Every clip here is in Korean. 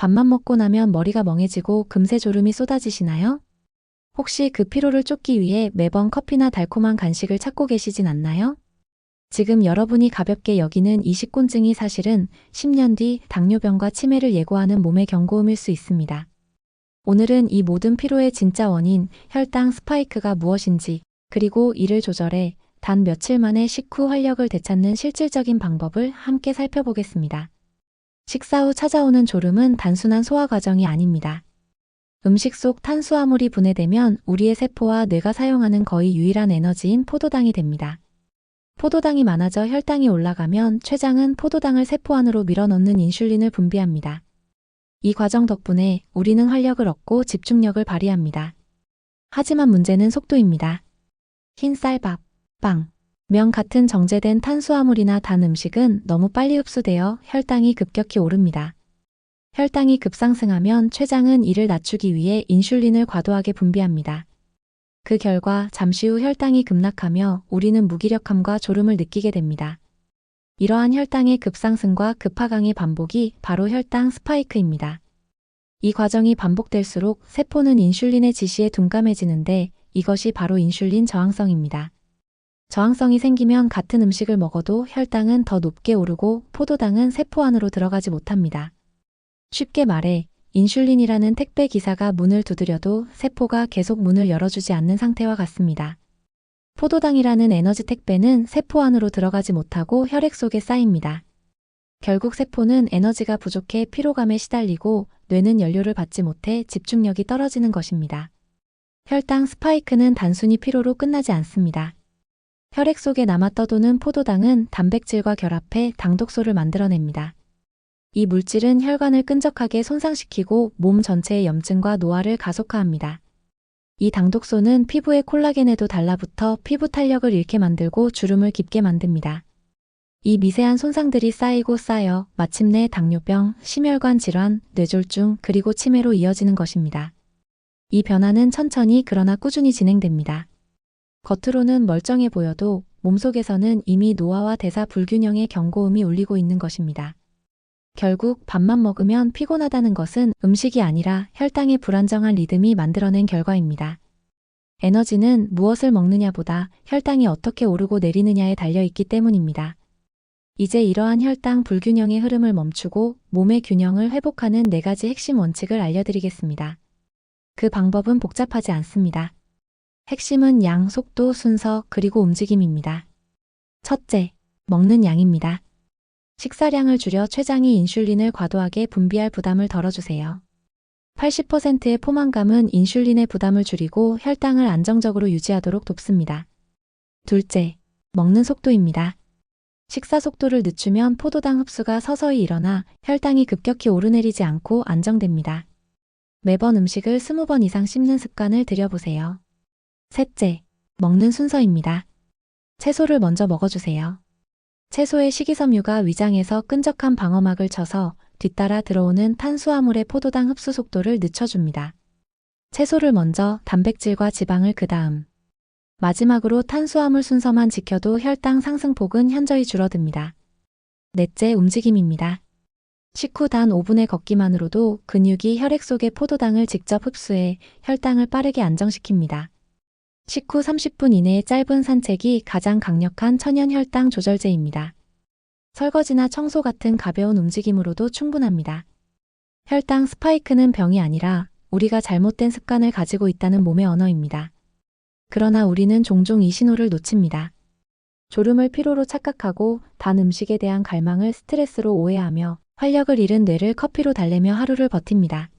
밥만 먹고 나면 머리가 멍해지고 금세 졸음이 쏟아지시나요? 혹시 그 피로를 쫓기 위해 매번 커피나 달콤한 간식을 찾고 계시진 않나요? 지금 여러분이 가볍게 여기는 이 식곤증이 사실은 10년 뒤 당뇨병과 치매를 예고하는 몸의 경고음일 수 있습니다. 오늘은 이 모든 피로의 진짜 원인, 혈당 스파이크가 무엇인지, 그리고 이를 조절해 단 며칠 만에 식후 활력을 되찾는 실질적인 방법을 함께 살펴보겠습니다. 식사 후 찾아오는 졸음은 단순한 소화 과정이 아닙니다. 음식 속 탄수화물이 분해되면 우리의 세포와 뇌가 사용하는 거의 유일한 에너지인 포도당이 됩니다. 포도당이 많아져 혈당이 올라가면 췌장은 포도당을 세포 안으로 밀어넣는 인슐린을 분비합니다. 이 과정 덕분에 우리는 활력을 얻고 집중력을 발휘합니다. 하지만 문제는 속도입니다. 흰 쌀밥, 빵, 면 같은 정제된 탄수화물이나 단 음식은 너무 빨리 흡수되어 혈당이 급격히 오릅니다. 혈당이 급상승하면 췌장은 이를 낮추기 위해 인슐린을 과도하게 분비합니다. 그 결과 잠시 후 혈당이 급락하며 우리는 무기력함과 졸음을 느끼게 됩니다. 이러한 혈당의 급상승과 급하강의 반복이 바로 혈당 스파이크입니다. 이 과정이 반복될수록 세포는 인슐린의 지시에 둔감해지는데 이것이 바로 인슐린 저항성입니다. 저항성이 생기면 같은 음식을 먹어도 혈당은 더 높게 오르고 포도당은 세포 안으로 들어가지 못합니다. 쉽게 말해 인슐린이라는 택배 기사가 문을 두드려도 세포가 계속 문을 열어주지 않는 상태와 같습니다. 포도당이라는 에너지 택배는 세포 안으로 들어가지 못하고 혈액 속에 쌓입니다. 결국 세포는 에너지가 부족해 피로감에 시달리고 뇌는 연료를 받지 못해 집중력이 떨어지는 것입니다. 혈당 스파이크는 단순히 피로로 끝나지 않습니다. 혈액 속에 남아 떠도는 포도당은 단백질과 결합해 당독소를 만들어냅니다. 이 물질은 혈관을 끈적하게 손상시키고 몸 전체의 염증과 노화를 가속화합니다. 이 당독소는 피부의 콜라겐에도 달라붙어 피부 탄력을 잃게 만들고 주름을 깊게 만듭니다. 이 미세한 손상들이 쌓이고 쌓여 마침내 당뇨병, 심혈관 질환, 뇌졸중, 그리고 치매로 이어지는 것입니다. 이 변화는 천천히 그러나 꾸준히 진행됩니다. 겉으로는 멀쩡해 보여도 몸속에서는 이미 노화와 대사 불균형의 경고음이 울리고 있는 것입니다. 결국 밥만 먹으면 피곤하다는 것은 음식이 아니라 혈당의 불안정한 리듬이 만들어낸 결과입니다. 에너지는 무엇을 먹느냐보다 혈당이 어떻게 오르고 내리느냐에 달려 있기 때문입니다. 이제 이러한 혈당 불균형의 흐름을 멈추고 몸의 균형을 회복하는 네 가지 핵심 원칙을 알려드리겠습니다. 그 방법은 복잡하지 않습니다. 핵심은 양, 속도, 순서, 그리고 움직임입니다. 첫째, 먹는 양입니다. 식사량을 줄여 췌장이 인슐린을 과도하게 분비할 부담을 덜어주세요. 80%의 포만감은 인슐린의 부담을 줄이고 혈당을 안정적으로 유지하도록 돕습니다. 둘째, 먹는 속도입니다. 식사 속도를 늦추면 포도당 흡수가 서서히 일어나 혈당이 급격히 오르내리지 않고 안정됩니다. 매번 음식을 20번 이상 씹는 습관을 들여보세요. 셋째, 먹는 순서입니다. 채소를 먼저 먹어주세요. 채소의 식이섬유가 위장에서 끈적한 방어막을 쳐서 뒤따라 들어오는 탄수화물의 포도당 흡수 속도를 늦춰줍니다. 채소를 먼저 단백질과 지방을 그 다음. 마지막으로 탄수화물 순서만 지켜도 혈당 상승폭은 현저히 줄어듭니다. 넷째 움직임입니다. 식후 단 5분의 걷기만으로도 근육이 혈액 속의 포도당을 직접 흡수해 혈당을 빠르게 안정시킵니다. 식후 30분 이내의 짧은 산책이 가장 강력한 천연 혈당 조절제입니다. 설거지나 청소 같은 가벼운 움직임으로도 충분합니다. 혈당 스파이크는 병이 아니라 우리가 잘못된 습관을 가지고 있다는 몸의 언어입니다. 그러나 우리는 종종 이 신호를 놓칩니다. 졸음을 피로로 착각하고 단 음식에 대한 갈망을 스트레스로 오해하며 활력을 잃은 뇌를 커피로 달래며 하루를 버팁니다.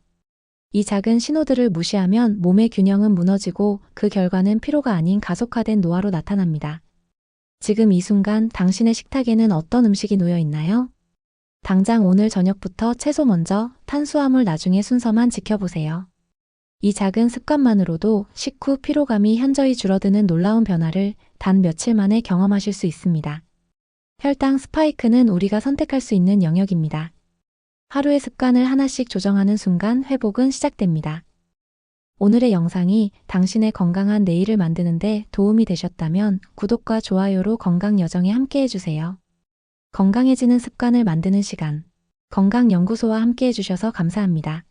이 작은 신호들을 무시하면 몸의 균형은 무너지고 그 결과는 피로가 아닌 가속화된 노화로 나타납니다. 지금 이 순간 당신의 식탁에는 어떤 음식이 놓여 있나요? 당장 오늘 저녁부터 채소 먼저, 탄수화물 나중에 순서만 지켜보세요. 이 작은 습관만으로도 식후 피로감이 현저히 줄어드는 놀라운 변화를 단 며칠 만에 경험하실 수 있습니다. 혈당 스파이크는 우리가 선택할 수 있는 영역입니다. 하루의 습관을 하나씩 조정하는 순간 회복은 시작됩니다. 오늘의 영상이 당신의 건강한 내일을 만드는데 도움이 되셨다면 구독과 좋아요로 건강 여정에 함께 해주세요. 건강해지는 습관을 만드는 시간. 건강연구소와 함께 해주셔서 감사합니다.